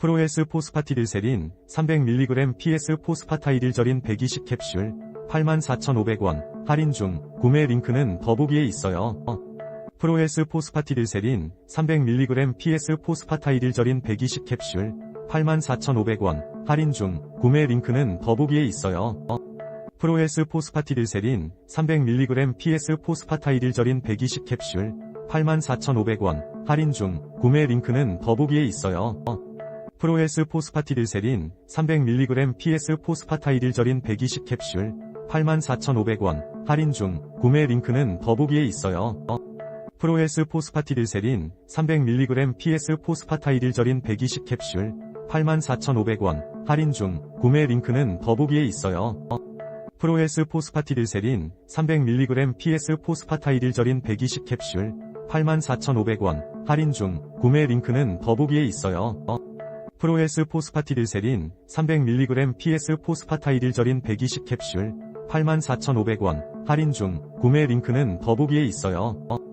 프로헬스 포스파티딜세린 300mg PS 포스파타이딜저린 120캡슐 84,500원 할인 중 구매 링크는 더보기에 있어요. 어. 프로헬스 포스파티딜세린 300mg PS 포스파타이딜저린 120캡슐 84,500원 할인 중 구매 링크는 더보기에 있어요. 어. 프로헬스 포스파티딜세린 300mg PS 포스파타이딜저린 120캡슐 84,500원 할인 중 구매 링크는 더보기에 있어요. 어. 프로헬스 포스파티딜세린 300mg PS 포스파타이딜저린 120캡슐 84,500원 할인 중 구매 링크는 더보기에 있어요. 어. 프로헬스 포스파티딜세린 300mg PS 포스파타이딜저린 120캡슐 84,500원 할인 중 구매 링크는 더보기에 있어요. 어. 프로헬스 포스파티딜세린 300mg PS 포스파타이딜저린 120캡슐 84,500원 할인 중 구매 링크는 더보기에 있어요. 어. 프로헬스 포스파티딜세린 300mg PS 포스파타이딜저린 120캡슐 84,500원 할인 중 구매 링크는 더보기에 있어요. 어.